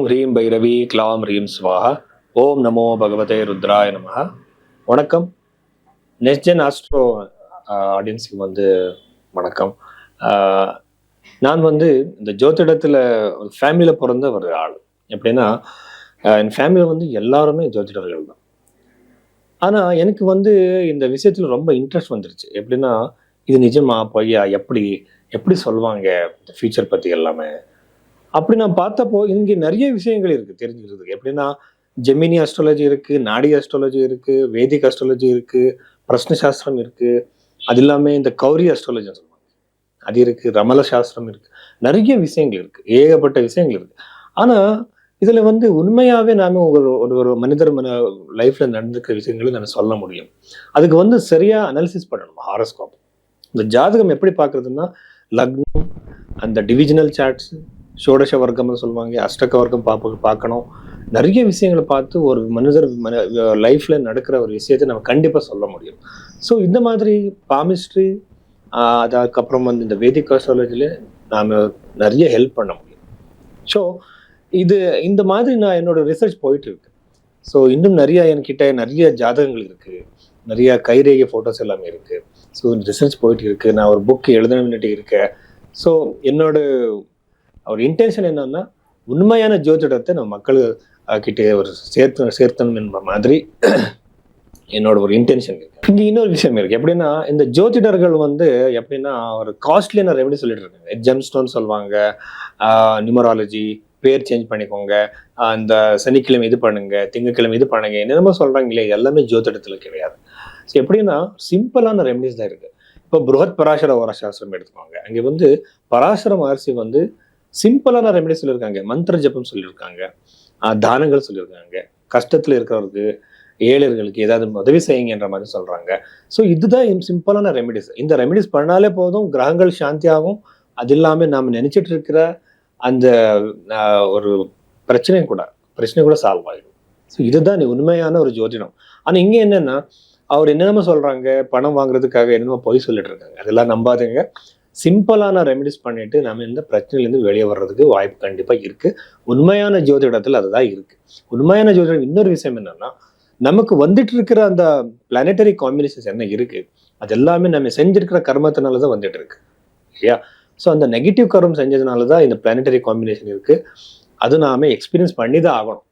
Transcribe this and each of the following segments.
ஓம் ஹ்ரீம் Bhairavi glam ஹ்ரீம் சுவாகா ஓம் நமோ பகவதே ருத்ராய நமக வணக்கம். நெஸ்ஜென் ஆஸ்ட்ரோ ஆடியன்ஸுக்கு வந்து வணக்கம். நான் வந்து இந்த ஜோதிடத்தில் ஃபேமிலியில் பிறந்த ஒரு ஆள். எப்படின்னா என் ஃபேமிலியில் வந்து எல்லாருமே ஜோதிடர்கள் தான். ஆனால் எனக்கு வந்து இந்த விஷயத்தில் ரொம்ப இன்ட்ரெஸ்ட் வந்துருச்சு. எப்படின்னா இது நிஜமா பொய்யா? எப்படி எப்படி சொல்லுவாங்க ஃபியூச்சர் பற்றி எல்லாமே. அப்படி நான் பார்த்தப்போ இங்கே நிறைய விஷயங்கள் இருக்குது தெரிஞ்சுக்கிறதுக்கு. எப்படின்னா ஜெமினி அஸ்ட்ராலஜி இருக்குது நாடி அஸ்ட்ராலஜி இருக்குது வேதிக் அஸ்ட்ராலஜி இருக்குது பிரஷ்ன சாஸ்திரம் இருக்குது அது இல்லாமல் இந்த கௌரி அஸ்ட்ராலஜி சொல்லுவாங்க. அது இருக்குது ரமல சாஸ்திரம் இருக்குது நிறைய விஷயங்கள் இருக்குது ஏகப்பட்ட விஷயங்கள் இருக்குது ஆனால் இதில் வந்து உண்மையாகவே நாம ஒரு ஒரு ஒரு மனிதர் மன லைஃப்பில் நடந்திருக்கிற விஷயங்களை நம்ம சொல்ல முடியும். அதுக்கு வந்து சரியாக அனாலிசிஸ் பண்ணணும் ஹாரஸ்கோப் இந்த ஜாதகம் எப்படி பார்க்குறதுன்னா லக்னம் அந்த டிவிஜனல் சார்ட்ஸு சோடச வர்க்கம்னு சொல்லுவாங்க அஷ்டக வர்க்கம் பார்ப்ப பார்க்கணும். நிறைய விஷயங்களை பார்த்து ஒரு மனிதர் லைஃப்பில் நடக்கிற ஒரு விஷயத்தை நம்ம கண்டிப்பாக சொல்ல முடியும். ஸோ இந்த மாதிரி பாமிஸ்ட்ரி அதுக்கப்புறம் வந்து இந்த வேதிக் அஸ்ட்ராலஜியில் நாம் நிறைய ஹெல்ப் பண்ண முடியும். ஸோ இது இந்த மாதிரி நான் என்னோடய ரிசர்ச் போயிட்டு இருக்கு ஸோ இன்னும் நிறைய என்கிட்ட நிறைய ஜாதகங்கள் இருக்குது நிறைய கைரேகை ஃபோட்டோஸ் எல்லாமே இருக்குது ஸோ ரிசர்ச் போயிட்டு இருக்குது நான் ஒரு புக் எழுதணும்னுட்டு இருக்கேன் ஸோ என்னோட ஒரு இன்டென்ஷன் என்னன்னா உண்மையான ஜோதிடத்தை நம்ம மக்கள் கிட்டே ஒரு சேர்த்து சேர்த்தணும் என்ற மாதிரி என்னோட ஒரு இன்டென்ஷன் இருக்கு. இங்க இன்னொரு விஷயம் இருக்கு. எப்படின்னா இந்த ஜோதிடர்கள் வந்து எப்படின்னா ஒரு காஸ்ட்லியான ரெமெடி சொல்லிட்டு இருக்காங்க? ஜெம் ஸ்டோன் சொல்லுவாங்க நியூமராலஜி பேர் சேஞ்ச் பண்ணிக்கோங்க அந்த சனிக்கிழமை இது பண்ணுங்க திங்கக்கிழமை இது பண்ணுங்க என்னென்னமோ சொல்றாங்க இல்லையா? எல்லாமே ஜோதிடத்துல கிடையாது. ஸோ எப்படின்னா சிம்பிளான ரெமெடிஸ் தான் இருக்கு. இப்போ புருஹத் பராசர ஓரசாஸ்திரம் எடுத்துக்கோங்க. அங்கே வந்து பராசர மகர்ஷி வந்து சிம்பிளான ரெமெடி சொல்லியிருக்காங்க மந்திர ஜபம் சொல்லியிருக்காங்க தானங்கள் சொல்லியிருக்காங்க கஷ்டத்தில் இருக்கிறவருக்கு ஏழைகளுக்கு ஏதாவது உதவி செய்யுங்கன்ற மாதிரி சொல்கிறாங்க ஸோ இதுதான் சிம்பிளான ரெமெடிஸ் இந்த ரெமெடிஸ் பண்ணாலே போதும் கிரகங்கள் சாந்தியாகும். அது இல்லாமல் நாம் நினச்சிட்டு இருக்கிற அந்த ஒரு பிரச்சனை கூட பிரச்சனை கூட சால்வ் ஆகிடும் ஸோ இதுதான் உண்மையான ஒரு ஜோதிடம். ஆனால் இங்கே என்னன்னா அவர் என்னென்னமோ சொல்றாங்க பணம் வாங்குறதுக்காக என்னமோ பொய் சொல்லிட்டு இருக்காங்க. அதெல்லாம் நம்பாதீங்க. சிம்பிளான ரெமிடிஸ் பண்ணிட்டு நம்ம இந்த பிரச்சனையிலேருந்து வெளியே வர்றதுக்கு வாய்ப்பு கண்டிப்பாக இருக்குது உண்மையான ஜோதிடத்தில் அதுதான் இருக்குது உண்மையான ஜோதிடம் இன்னொரு விஷயம் என்னென்னா நமக்கு வந்துட்டு இருக்கிற அந்த பிளானட்டரி காம்பினேஷன்ஸ் என்ன இருக்குது அது எல்லாமே நம்ம செஞ்சிருக்கிற கர்மத்தினால தான் வந்துட்டு இருக்கு. இல்லையா? ஸோ அந்த நெகட்டிவ் கர்மம் செஞ்சதுனால தான் இந்த பிளானட்டரி காம்பினேஷன் இருக்குது அது நாம எக்ஸ்பீரியன்ஸ் பண்ணி தான் ஆகணும்.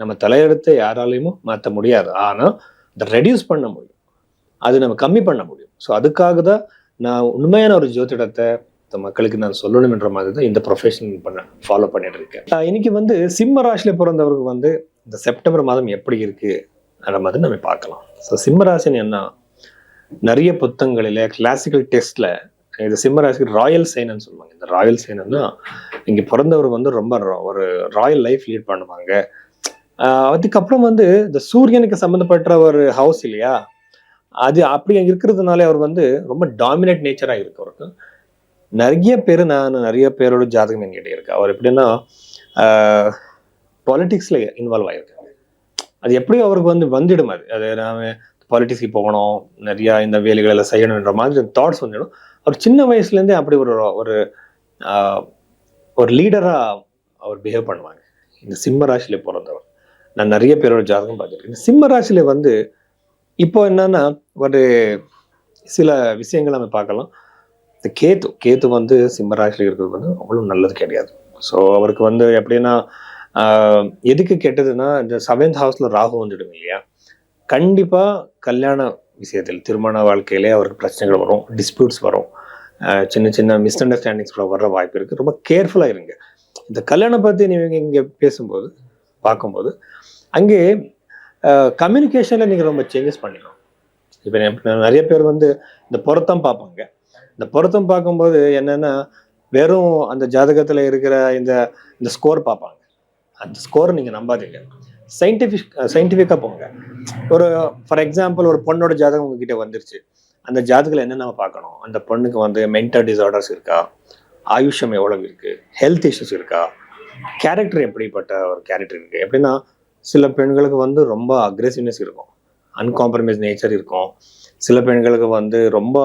நம்ம தலையெடுத்து யாராலையும் மாற்ற முடியாது. ஆனால் அதை ரெடியூஸ் பண்ண முடியும். அது நம்ம கம்மி பண்ண முடியும். ஸோ அதுக்காக தான் நான் உண்மையான ஒரு ஜோதிடத்தை மக்களுக்கு நான் சொல்லணும்ன்ற மாதிரி தான் இந்த ப்ரொஃபஷன் பண்ண ஃபாலோ பண்ணிட்டு இருக்கேன். இன்னைக்கு வந்து சிம்ம ராசியில பிறந்தவருக்கு வந்து இந்த செப்டம்பர் மாதம் எப்படி இருக்கு அந்த மாதிரி நம்ம பார்க்கலாம். ஸோ சிம்ம ராசின்னு என்ன? நிறைய புத்தகங்களில் கிளாசிக்கல் டெஸ்ட்ல இது சிம்ம ராசிக்கு ராயல் சைனன்னு சொல்லுவாங்க. இந்த ராயல் சைனன்னா இங்கே பிறந்தவர் வந்து ரொம்ப ஒரு ராயல் லைஃப் லீட் பண்ணுவாங்க. அதுக்கப்புறம் வந்து இந்த சூரியனுக்கு சம்மந்தப்பட்ட ஒரு ஹவுஸ் இல்லையா? அது அப்படி இருக்கிறதுனால அவர் வந்து ரொம்ப டாமினேட் நேச்சராக இருக்கு அவருக்கு. நிறைய பேர் நான் நிறைய பேரோட ஜாதகம் என்கிட்ட இருக்கு. அவர் எப்படின்னா பாலிட்டிக்ஸில் இன்வால்வ் ஆயிருக்காங்க அது எப்படியும் அவருக்கு வந்து வந்துடும் அது. அது நான் பாலிட்டிக்ஸ்க்கு போகணும் நிறையா இந்த வேலைகள் எல்லாம் செய்யணுன்ற மாதிரி தாட்ஸ் வந்துடும். அவர் சின்ன வயசுலேருந்தே அப்படி ஒரு ஒரு ஒரு லீடராக அவர் பிஹேவ் பண்ணுவாங்க. இந்த சிம்ம ராசியில் பிறந்தவர். நான் நிறைய பேரோட ஜாதகம் பார்த்துருக்கேன். இந்த சிம்ம ராசியில வந்து இப்போ என்னன்னா ஒரு சில விஷயங்கள் நம்ம பார்க்கலாம். இந்த கேத்து கேத்து வந்து சிம்மராசியில் இருக்கிறது வந்து அவ்வளவு நல்லது கிடையாது. ஸோ அவருக்கு வந்து எப்படின்னா எதுக்கு கெட்டதுன்னா இந்த செவன்த் ஹவுஸ்ல ராகு வந்துடும் இல்லையா? கண்டிப்பா கல்யாண விஷயத்தில் திருமண வாழ்க்கையிலே அவருக்கு பிரச்சனைகள் வரும் டிஸ்பியூட்ஸ் வரும். சின்ன சின்ன மிஸ் அண்டர்ஸ்டாண்டிங்ஸ் கூட வர்ற வாய்ப்பு இருக்கு. ரொம்ப கேர்ஃபுல்லா இருங்க. இந்த கல்யாணம் பத்தி நீங்க இங்க பேசும்போது பார்க்கும்போது அங்கே கம்யூனிகேஷன்ல நீங்க ரொம்ப சேஞ்சஸ் பண்ணிடணும் இப்போ நிறைய பேர் வந்து இந்த பொருத்தம் பார்ப்பாங்க. இந்த பொருத்தம் பார்க்கும்போது என்னன்னா வெறும் அந்த ஜாதகத்துல இருக்கிற இந்த இந்த ஸ்கோர் பார்ப்பாங்க. அந்த ஸ்கோர் நீங்க நம்பாதீங்க. சயின்டிஃபிக் சயின்டிஃபிக்காக போங்க. ஒரு ஃபார் எக்ஸாம்பிள் ஒரு பொண்ணோட ஜாதகம் உங்ககிட்ட வந்துருச்சு. அந்த ஜாதகத்தில் என்ன நம்ம பார்க்கணும்? அந்த பொண்ணுக்கு வந்து மென்டல் டிசார்டர்ஸ் இருக்கா? ஆயுஷம் எவ்வளவு இருக்கு? ஹெல்த் இஷ்யூஸ் இருக்கா? கேரக்டர் எப்படிப்பட்ட ஒரு கேரக்டர் இருக்கு? எப்படின்னா சில பெண்களுக்கு வந்து ரொம்ப அக்ரெசிவ்னஸ் இருக்கும். அன்காம்ப்ரமைஸ் நேச்சர் இருக்கும். சில பெண்களுக்கு வந்து ரொம்ப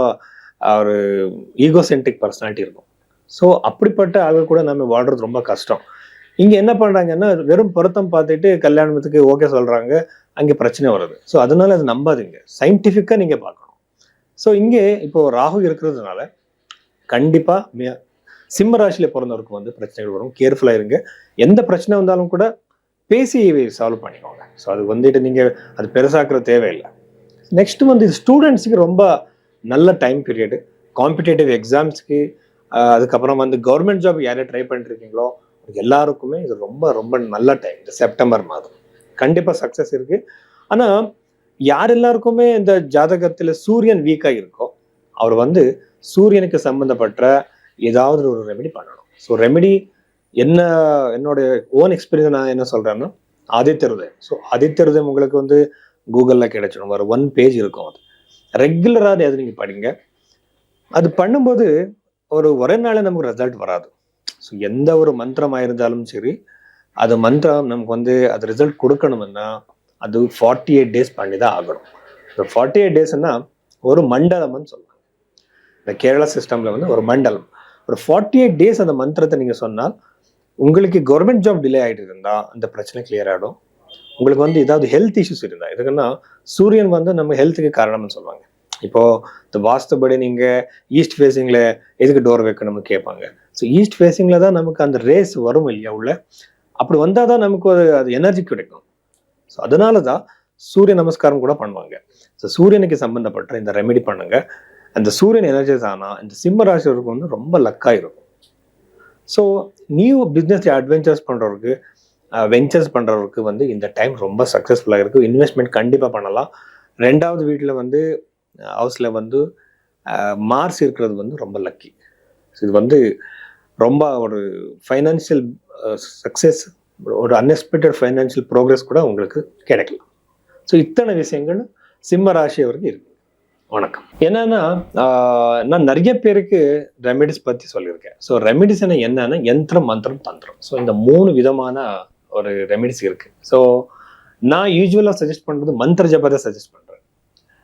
ஒரு ஈகோசென்ட்ரிக் பர்சனாலிட்டி இருக்கும். ஸோ அப்படிப்பட்ட ஆளுகள் கூட நம்ம வாழ்றது ரொம்ப கஷ்டம். இங்கே என்ன பண்ணுறாங்கன்னா வெறும் பொருத்தம் பார்த்துட்டு கல்யாணத்துக்கு ஓகே சொல்கிறாங்க அங்கே பிரச்சனை வருது. ஸோ அதனால அது நம்பாதீங்க. சயின்டிஃபிக்காக நீங்கள் பார்க்கணும். ஸோ இங்கே இப்போது ராகு இருக்கிறதுனால கண்டிப்பாக சிம்ம ராசியில் பிறந்தவருக்கு வந்து பிரச்சனைகள் வரும். கேர்ஃபுல்லாக இருங்க. எந்த பிரச்சனை வந்தாலும் கூட பேசி சால்வ் பண்ணிக்கோங்க. ஸோ அது வந்துட்டு நீங்கள் அது பெருசாக்குற தேவையில்லை. நெக்ஸ்ட் வந்து இது ஸ்டூடெண்ட்ஸுக்கு ரொம்ப நல்ல டைம் பீரியடு காம்படேட்டிவ் எக்ஸாம்ஸ்க்கு அதுக்கப்புறம் வந்து கவர்மெண்ட் ஜாப் யாரையும் ட்ரை பண்ணிருக்கீங்களோ எல்லாருக்குமே இது ரொம்ப ரொம்ப நல்ல டைம் இந்த செப்டம்பர் மாதம். கண்டிப்பாக சக்ஸஸ் இருக்குது ஆனால் யார் எல்லாருக்குமே இந்த ஜாதகத்தில் சூரியன் வீக்காக இருக்கோ அவர் வந்து சூரியனுக்கு சம்மந்தப்பட்ட ஏதாவது ஒரு ரெமெடி பண்ணணும். ஸோ ரெமெடி என்ன என்னுடைய ஓன் எக்ஸ்பீரியன்ஸ் நான் என்ன சொல்றேன்னா ஆதித்ய ஹிருதயம். ஸோ ஆதித்ய ஹிருதயம் உங்களுக்கு வந்து கூகுளில் கிடைச்சிடும். ஒரு ஒன் பேஜ் இருக்கும் அது. ரெகுலராக அது நீங்கள் படிங்க. அது பண்ணும்போது ஒரு ஒரே நாளில் நமக்கு ரிசல்ட் வராது. ஸோ எந்த ஒரு மந்திரமாக இருந்தாலும் சரி அது மந்திரம் நமக்கு வந்து அது ரிசல்ட் கொடுக்கணும்னா அது ஃபார்ட்டி எயிட் டேஸ் பண்ணி தான் ஆகணும். இந்த ஃபார்ட்டி எயிட் டேஸ்னா ஒரு மண்டலம்னு சொல்லுவாங்க இந்த கேரளா சிஸ்டம்ல வந்து ஒரு மண்டலம். ஒரு ஃபார்ட்டி எயிட் டேஸ் அந்த மந்திரத்தை நீங்கள் சொன்னால் உங்களுக்கு கவர்மெண்ட் ஜாப் டிலே ஆகிட்டு இருந்தால் அந்த பிரச்சனை கிளியர் ஆகிடும் உங்களுக்கு வந்து ஏதாவது ஹெல்த் இஷ்யூஸ் இருந்தால் எதுக்குன்னா சூரியன் வந்து நம்ம ஹெல்த்துக்கு காரணம்னு சொல்லுவாங்க. இப்போ இந்த வாஸ்துபடி நீங்கள் ஈஸ்ட் ஃபேஸிங்கில் எதுக்கு டோர் வைக்கணும்னு கேட்பாங்க. ஸோ ஈஸ்ட் ஃபேஸிங்கில் தான் நமக்கு அந்த ரேஸ் வரும் இல்லையா உள்ள? அப்படி வந்தால் தான் நமக்கு ஒரு அது எனர்ஜி கிடைக்கும். ஸோ அதனால தான் சூரிய நமஸ்காரம் கூட பண்ணுவாங்க. ஸோ சூரியனுக்கு சம்மந்தப்பட்ட இந்த ரெமெடி பண்ணுங்க. அந்த சூரியன் எனர்ஜைஸ் ஆனால் இந்த சிம்ம ராசிவருக்கு வந்து ரொம்ப லக்காக இருக்கும் ஸோ நியூ பிஸ்னஸ் அட்வென்ச்சர்ஸ் பண்ணுறவருக்கு வெஞ்சர்ஸ் பண்ணுறவருக்கு வந்து இந்த டைம் ரொம்ப சக்ஸஸ்ஃபுல்லாக இருக்கும் இன்வெஸ்ட்மெண்ட் கண்டிப்பாக பண்ணலாம். ரெண்டாவது வீட்டில் வந்து ஹவுஸில் வந்து மார்ஸ் இருக்கிறது வந்து ரொம்ப லக்கி இது வந்து ரொம்ப ஒரு ஃபைனான்சியல் சக்ஸஸ் ஒரு அன்எக்ஸ்பெக்டட் ஃபைனான்சியல் ப்ரோக்ரஸ் கூட உங்களுக்கு கிடைக்கலாம். ஸோ இத்தனை விஷயங்கள் சிம்ம ராசி அவருக்கு இருக்குது வணக்கம். என்னன்னா நான் நிறைய பேருக்கு ரெமெடிஸ் பற்றி சொல்லியிருக்கேன். ஸோ ரெமெடிஸ் என்னன்னா யந்திரம் மந்திரம் தந்திரம். ஸோ இந்த மூணு விதமான ஒரு ரெமிடிஸ் இருக்கு. ஸோ நான் யூஸ்வலாக சஜஸ்ட் பண்ணுறது மந்திர ஜபத்தை சஜஸ்ட் பண்றேன்.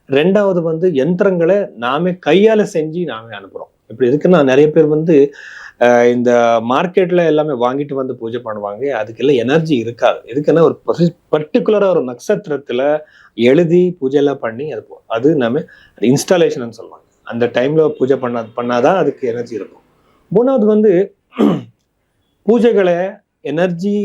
ரெண்டாவது வந்து யந்திரங்களை நாமே கையால செஞ்சு நாமே அனுப்புறோம். இப்படி நான் நிறைய பேர் வந்து இந்த மார்க்கெட்ல எல்லாமே வாங்கிட்டு வந்து பூஜை பண்ணுவாங்க. அதுக்கெல்லாம் எனர்ஜி இருக்காது. எதுக்குன்னா ஒரு பர்டிகுலராக ஒரு நட்சத்திரத்துல எழுதி பூஜை எல்லாம் பண்ணி அது அது நம்ம இன்ஸ்டாலேஷன் சொல்லுவாங்க. அந்த டைம்ல பூஜை பண்ணா பண்ணாதான் அதுக்கு எனர்ஜி இருக்கும். மூணாவது வந்து பூஜைகளை எனர்ஜி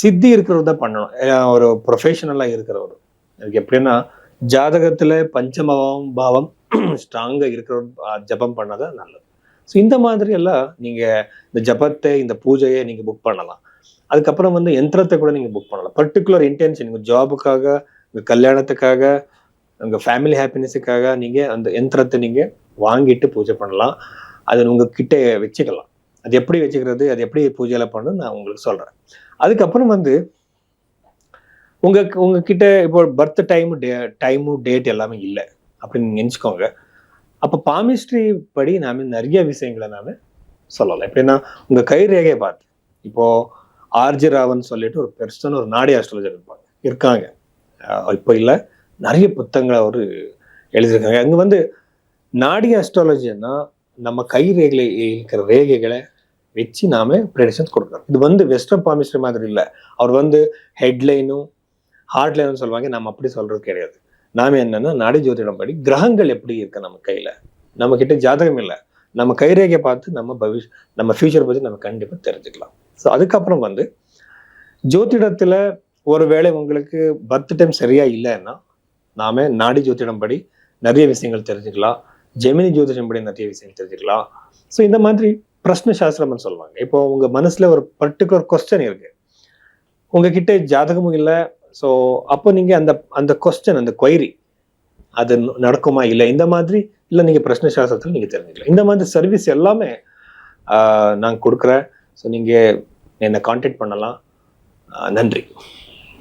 சித்தி இருக்கிறது தான் பண்ணணும் ஒரு ப்ரொஃபஷனலாக இருக்கிறவர். எனக்கு எப்படின்னா ஜாதகத்தில் பஞ்சமபாவம் பாவம் ஸ்ட்ராங்காக இருக்கிற ஜபம் பண்ணாதான் நல்லது. ஸோ இந்த மாதிரி எல்லாம் நீங்கள் இந்த ஜபத்தை இந்த பூஜையை நீங்கள் புக் பண்ணலாம். அதுக்கப்புறம் வந்து யந்திரத்தை கூட நீங்கள் புக் பண்ணலாம். பர்டிகுலர் இன்டென்ஷன் உங்கள் ஜாபுக்காக உங்கள் கல்யாணத்துக்காக உங்கள் ஃபேமிலி ஹாப்பினஸுக்காக நீங்கள் அந்த யந்திரத்தை நீங்கள் வாங்கிட்டு பூஜை பண்ணலாம். அதை உங்கள் கிட்டே வச்சுக்கலாம். அது எப்படி வச்சுக்கிறது அது எப்படி பூஜையில் பண்ணணும் நான் உங்களுக்கு சொல்கிறேன் அதுக்கப்புறம் வந்து உங்கள் உங்ககிட்ட இப்போ birth time day time date எல்லாமே இல்லை. அப்படின்னு நினச்சிக்கோங்க. அப்போ பாமிஸ்ட்ரி படி நாம நிறைய விஷயங்களை நாம சொல்லலாம். எப்படின்னா உங்க கை ரேகையை பார்த்து. இப்போ ஆர்ஜி ராவன் சொல்லிட்டு ஒரு பெருசான ஒரு நாடி ஆஸ்ட்ராலஜர் இருப்பாங்க. இருக்காங்க. இப்போ இல்லை. நிறைய புத்தகங்களை அவர் எழுதியிருக்காங்க. அங்கே வந்து நாடி ஆஸ்ட்ராலஜின்னா நம்ம கை ரேகையில் இருக்கிற ரேகைகளை வச்சு நாம ப்ரெடிஷன்ஸ் கொடுக்குறோம். இது வந்து வெஸ்டர்ன் பாமிஸ்ட்ரி மாதிரி இல்லை. அவர் வந்து ஹெட்லைனும் ஹார்ட்லைனும் சொல்லுவாங்க. நம்ம அப்படி சொல்றது கிடையாது. நாம என்னன்னா நாடி ஜோதிடம் படி கிரகங்கள் எப்படி இருக்கு நம்ம கையில? நம்ம கிட்ட ஜாதகம் இல்லை. நம்ம கைரேகை பார்த்து நம்ம பவிஷ் நம்ம ஃபியூச்சர் பற்றி நம்ம கண்டிப்பாக தெரிஞ்சுக்கலாம். ஸோ அதுக்கப்புறம் வந்து ஜோதிடத்தில் ஒருவேளை உங்களுக்கு பர்த் டைம் சரியா இல்லைன்னா நாம நாடி ஜோதிடம் படி நிறைய விஷயங்கள் தெரிஞ்சுக்கலாம். ஜெமினி ஜோதிடம் படி நிறைய விஷயங்கள் தெரிஞ்சுக்கலாம். ஸோ இந்த மாதிரி பிரஷ்ன சாஸ்திரம்னு சொல்லுவாங்க. இப்போ உங்க மனசுல ஒரு பர்டிகுலர் கொஸ்டின் இருக்கு. உங்ககிட்ட ஜாதகமும் இல்லை ஸோ அப்போ நீங்கள் அந்த அந்த கொஸ்டின் அந்த கொயரி அது நடக்குமா இல்லை இந்த மாதிரி? இல்லை நீங்கள் பிரச்சனை சாஸ்திரத்தில் நீங்கள் தெரிஞ்சுக்கலாம். இந்த மாதிரி சர்வீஸ் எல்லாமே நான் கொடுக்குறேன். ஸோ நீங்கள் என்னை காண்டாக்ட் பண்ணலாம். நன்றி.